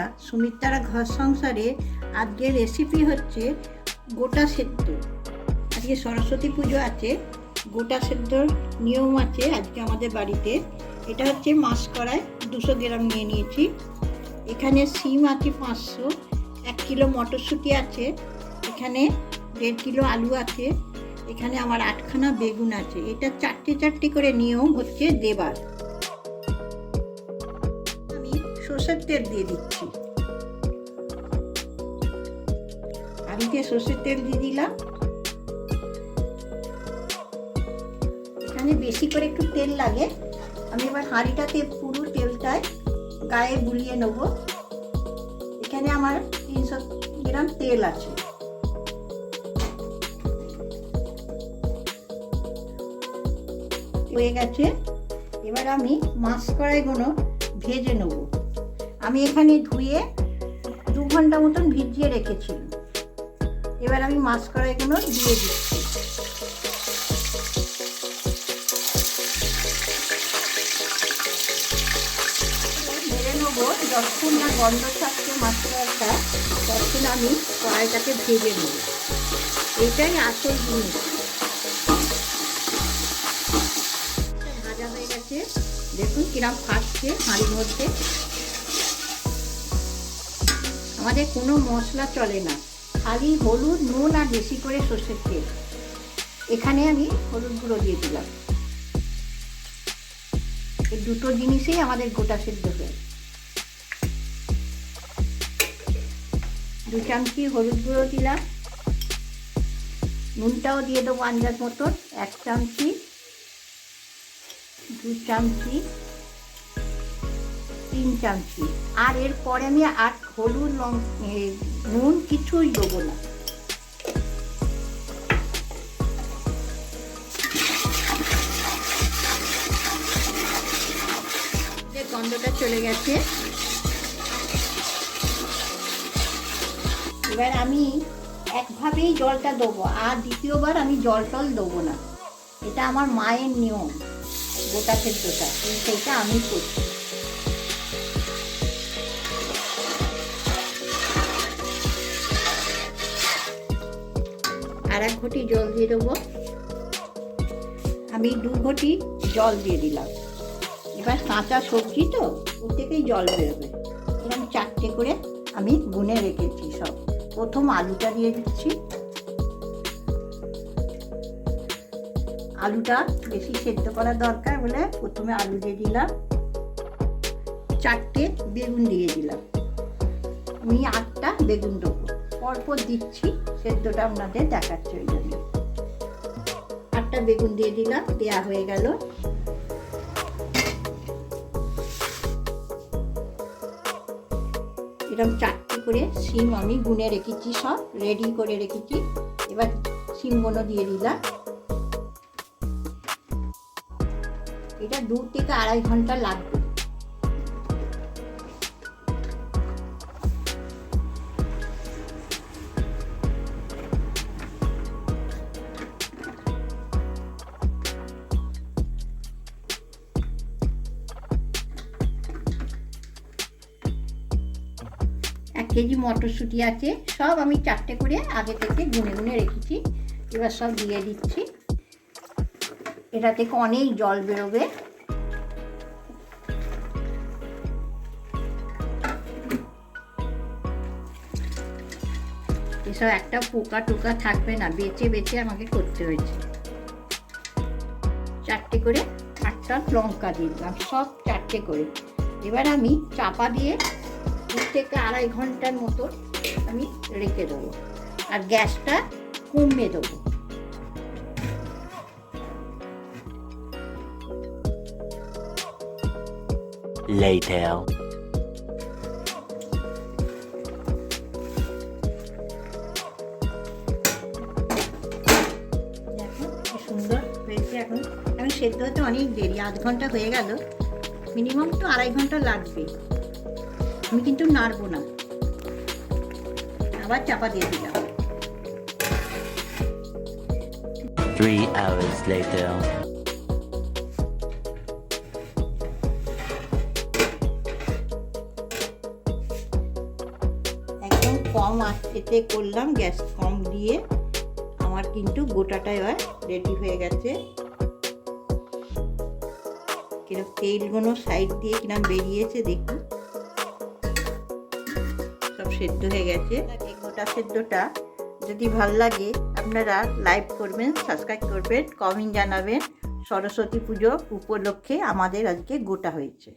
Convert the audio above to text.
বন্ধুরা সুমিত্রারা ঘর সংসারে আজকের রেসিপি হচ্ছে গোটা সেদ্ধ। আজকে সরস্বতী পুজো আছে, গোটা সেদ্ধর নিয়ম আছে আজকে আমাদের বাড়িতে। এটা হচ্ছে মাছ কড়াই, দুশো গ্রাম নিয়ে নিয়েছি। এখানে সিম আছে পাঁচশো, এক কিলো মটরশুঁটি আছে, এখানে দেড় কিলো আলু আছে, এখানে আমার আটখানা বেগুন আছে। এটা চারটে চারটে করে নিয়ম হচ্ছে দেবার। সর্ষের তেল দিয়ে দিচ্ছি। হাঁড়িতে সর্ষের তেল দিয়ে দিলাম, এখানে বেশি করে একটু তেল লাগে। আমি এবার হাঁড়িটাতে পুরো তেলটায় গায়ে বুলিয়ে নেব। এখানে আমার তিনশো গ্রাম তেল আছে। হয়ে গেছে। এবার আমি মাছ কড়াইগুলো ভেজে নেব। আমি এখানে ধুয়ে দু ঘণ্টা মতন ভিজিয়ে রেখেছিলাম এবার আমি মাছ কড়াইগুলো দিয়ে দিচ্ছি। মেরে নেব যতক্ষণ না গন্ধ থাকছে মাছ কড়াইটা ততক্ষণ আমি কড়াইটাকে ভেজে নেব। এটাই আসল জিনিস। ভাজা হয়ে গেছে। দেখুন কিরম ফাটছে হাঁড়ির মধ্যে। আমাদের কোনো মশলা চলে না। খালি হলুদ, নুন আর বেশি করে সর্ষের তেল। এখানে আমি হলুদ গুঁড়ো দিয়ে দিলাম। এই দুটো জিনিসেই আমাদের গোটা সেদ্ধ হয়ে। দু চামচি হলুদ গুঁড়ো দিলাম। নুনটাও দিয়ে দেবো আন্দাজ মতন। এক চামচি, দু চামচি তিন চামচি। আর এরপরে আমি আর হলুদ লং নুন কিছুই দেবো না। গন্ধটা চলে গেছে। এবার আমি একভাবেই জলটা দেবো, আর দ্বিতীয়বার আমি জল টল দেবো না। এটা আমার মায়ের নিয়ম, গোটা এই সেইটা আমি করছি। আর এক ঘটি জল দিয়ে দেবো। আমি দু ঘটি জল দিয়ে দিলাম। এবার কাঁচা সবজি তো, ওর থেকেই জল বেরোবে। এরকম চারটে করে আমি গুনে রেখেছি সব। প্রথম আলুটা দিয়ে দিচ্ছি। আলুটা বেশি সেদ্ধ করা দরকার বলে প্রথমে আলু দিয়ে দিলাম। চারটে বেগুন দিয়ে দিলাম। আমি আটটা বেগুন দেবো। পরপর দিচ্ছি, সেদ্ধটা আপনাদের দেখাচ্ছে ওই জন্য। আটটা বেগুন দিয়ে দিলাম, দেয়া হয়ে গেল। এরকম চারটে করে সিম আমি গুনে রেখেছি সব রেডি করে রেখেছি। এবার সিমগুলো দিয়ে দিলাম। এটা দু থেকে আড়াই ঘণ্টা লাগবে। কেজি মটরশুঁটি আছে, সব আমি চারটে করে আগে থেকে গুনে গুনে রেখেছি। এবার সব দিয়ে দিচ্ছি। এটা থেকে অনেক জল বেরোবে। এসব একটা পোকা টোকা থাকবে না, বেছে বেছে আমাকে করতে হয়েছে। চারটে করে আটটা লঙ্কা দিয়ে দিলাম, সব চারটে করে। এবার আমি চাপা দিয়ে থেকে আড়াই ঘণ্টার মতো আমি রেখে দেবো। আর গ্যাসটা কমিয়ে দেবো। Later. সুন্দর হয়েছে এখন। এখন সেদ্ধ হতে অনেক দেরি আধ ঘণ্টা হয়ে গেল। মিনিমাম তো আড়াই ঘণ্টা লাগবে। আমি কিন্তু নাড়বো না। আবার চাপা দিয়ে দিলাম। Three hours later. কম আঁচেতে করলাম গ্যাস কম দিয়ে। আমার কিন্তু গোটাটা এবার রেডি হয়ে গেছে। কীরকম তেলগুলো সাইড দিয়ে কিরম বেরিয়েছে দেখুন। সেদ্ধ হয়ে গেছে। গোটা সেদ্ধটা যদি ভালো লাগে, আপনারা লাইক করবেন, সাবস্ক্রাইব করবেন, কমেন্ট জানাবেন। সরস্বতী পুজো উপলক্ষে আমাদের আজকে গোটা হয়েছে।